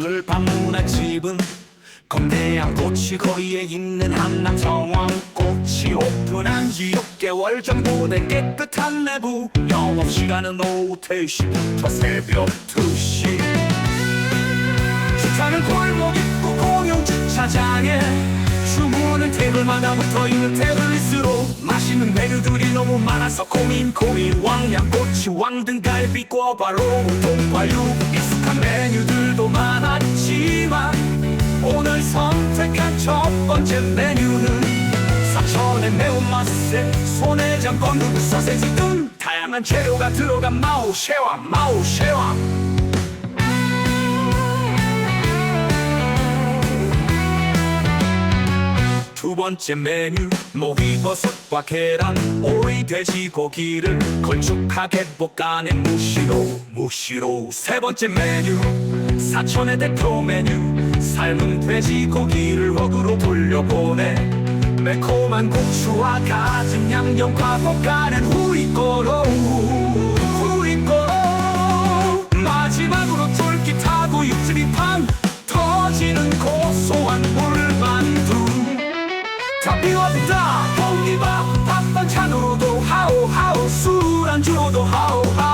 문화집은 건대양 고치거리에 있는 한남 정원꽃이 오픈한 지 6개월 전보다 깨끗한 내부 영업시간은 오후 3시부터 새벽 2시. 주차는 골목 입구 공용 주차장에 주문은 테이블마다 붙어있는 테이블리스로 맛있는 메뉴들이 너무 많아서 고민 고민 왕양꼬치 왕등갈비 꼬바로 동발육 익숙한 메뉴들도 많았지만 오늘 선택한 첫 번째 메뉴는 사천의 매운맛에 소내장 건두부 소세지 등 다양한 재료가 들어간 마오쉐와 마오쉐와 번째 메뉴 모기버섯과 계란 오이 돼지고기를 걸쭉하게 볶아낸 무시로 무시로. 세 번째 메뉴 사천의 대표 메뉴 삶은 돼지고기를 웍으로 돌려보내. 매콤한 고추와 가진 양념과 볶아낸 후이꼬로 다 고기밥 밥반찬으로도 하오 하오 술안주로도 하오 하오